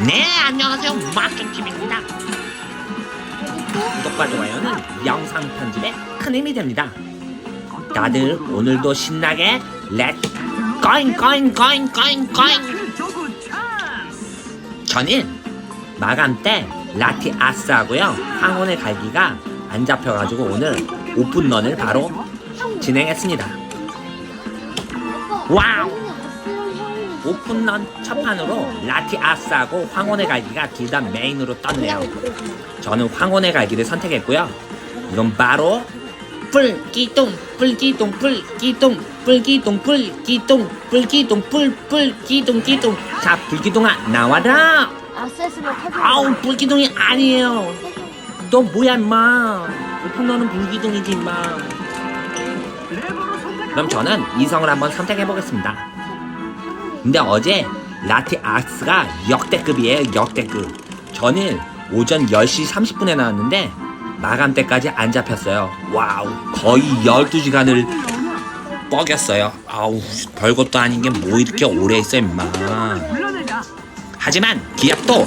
네 안녕하세요. 막종팀입니다. 구독과 좋아요는 영상 편집에 큰 힘이 됩니다. 다들 오늘도 신나게 렛 고잉 고잉 고잉 고잉 고잉. 저는 마감 때 라티 아스하고요. 황혼의 갈기가 안 잡혀가지고 오늘 오픈런을 바로 진행했습니다. 와우 오픈런 첫 판으로 라티 아스하고 황혼의 갈기가 둘다 메인으로 떴네요. 저는 황혼의 갈기를 선택했고요. 이건 바로 불기둥 불기둥 불기둥 불기둥 불기둥 불기둥 불 불기둥 기둥 자 불기둥아 나와라. 아우 불기둥이 아니에요 너 뭐야 임마 오픈런은 불기둥이지 임마 그럼 저는 이성을 한번 선택해 보겠습니다 근데 어제 라티 아스가 역대급이에요 역대급. 저는 오전 10시 30분에 나왔는데 마감 때까지 안 잡혔어요. 와우 거의 12시간을 뻐겼어요. 아우 별것도 아닌 게 뭐 이렇게 오래 있어 임마. 하지만 기합도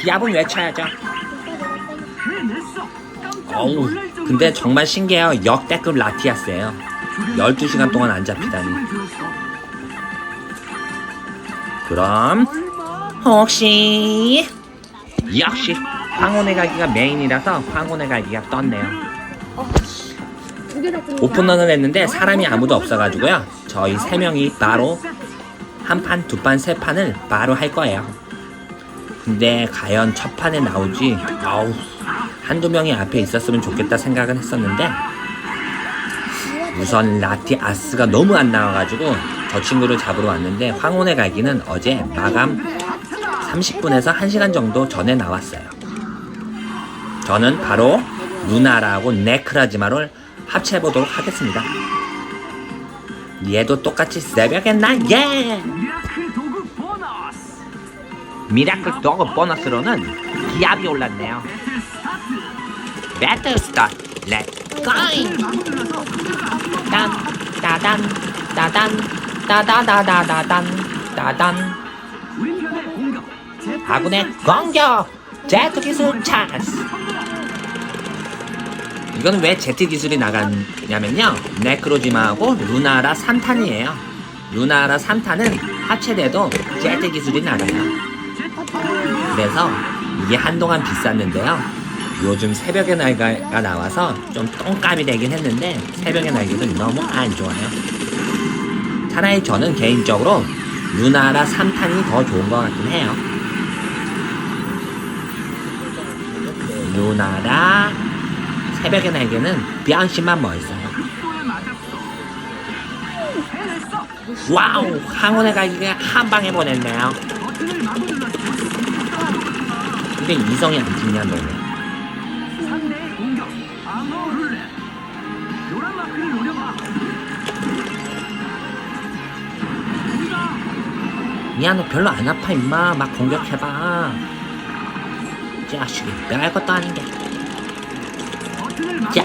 기합은 외쳐야죠 어우 근데 정말 신기해요. 역대급 라티아스예요. 12시간 동안 안 잡히다니. 그럼 혹시 역시 황혼의 갈기가 메인이라서 황혼의 갈기가 떴네요. 오픈런을 했는데 사람이 아무도 없어가지고요. 저희 세 명이 바로 한 판, 두 판, 세 판을 바로 할 거예요. 근데 과연 첫 판에 나오지 아우 한두 명이 앞에 있었으면 좋겠다 생각은 했었는데 우선 라티 아스가 너무 안 나와가지고 저 친구를 잡으러 왔는데 황혼의 갈기는 어제 마감 30분에서 1시간 정도 전에 나왔어요. 저는 바로 루나라고 네크라지마를 합체해보도록 하겠습니다. 얘도 똑같이 새벽에 나, 예! 미라클 도그 보너스로는 기압이 올랐네요. 고잉! 딴, 따단, 따단, 따다다다다단, 따단. 아군의 공격! 제트 기술 찬스! 이거는 왜 제트 기술이 나갔냐면요. 네크로지마하고 루나라 3탄이에요. 루나라 3탄은 합체돼도 제트 기술이 나가요. 그래서 이게 한동안 비쌌는데요. 요즘 새벽의 날개가 나와서 좀 똥감이 되긴 했는데 새벽의 날개는 너무 안 좋아요. 차라리 저는 개인적으로 루나라 3탄이 더 좋은 것 같긴 해요. 루나라 새벽의 날개는 변신만 멋있어요. 와우! 항원의 갈기가 한 방에 보냈네요. 근데 이성이 안 찍냐 너네. 야, 너 별로 안 아파, 임마. 막 공격해봐. 자식이, 별할 것도 아닌 게. 자,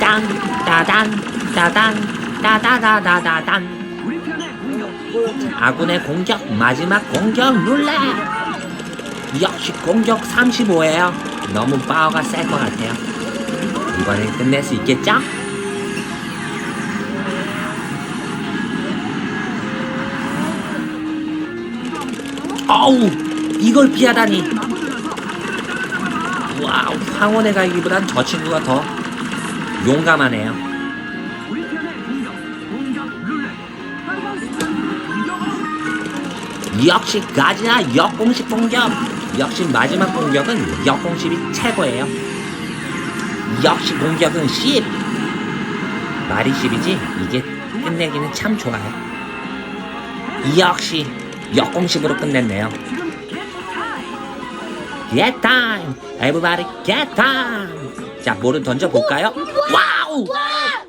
딴, 따단, 따단, 따다다다다단. 아군의 공격, 마지막 공격 룰렛! 역시 공격 35예요. 너무 파워가 셀 것 같아요. 이번엔 끝낼 수 있겠죠? 어우, 이걸 피하다니. 와우, 황혼의 갈기보단 저 친구가 더 용감하네요. 역시 가지나 역공식 공격. 역시 마지막 공격은 역공식이 최고예요. 역시 공격은 10. 말이 10이지 이게 끝내기는 참 좋아요. 역시 역공식으로 끝냈네요. Get time! Everybody get time! 자, 볼을 던져볼까요? 와우!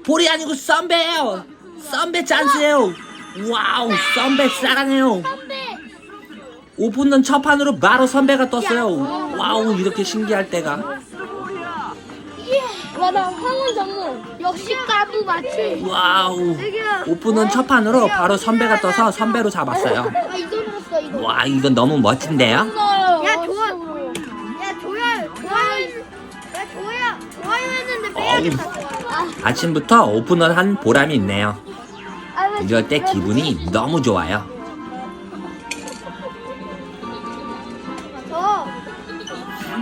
볼이 아니고 썬베예요! 썬베 찬스예요! 와우! 썬베 사랑해요! 오픈런 첫 판으로 바로 선배가 떴어요. 와우, 이렇게 신기할 때가. 와 맞아 황혼 전문 역시 까부 맞지. 와우. 오픈은 첫 판으로 바로 선배가 떠서 선배로 잡았어요. 아 이거 와, 이건 너무 멋진데요? 야 좋아 야 좋아요 좋아요 야 좋아요 좋아요 했는데 빼야겠다 아, 아침부터 오픈을 한 보람이 있네요. 아, 왜- 이럴 때왜 기분이 너무 좋아요.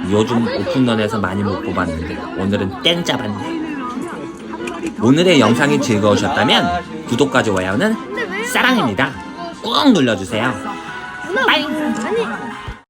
요즘 오픈런에서 많이 못 뽑았는데 오늘은 땡 잡았네. 오늘의 영상이 즐거우셨다면 구독과 좋아요는 사랑입니다. 꾹 눌러주세요. 빠잉.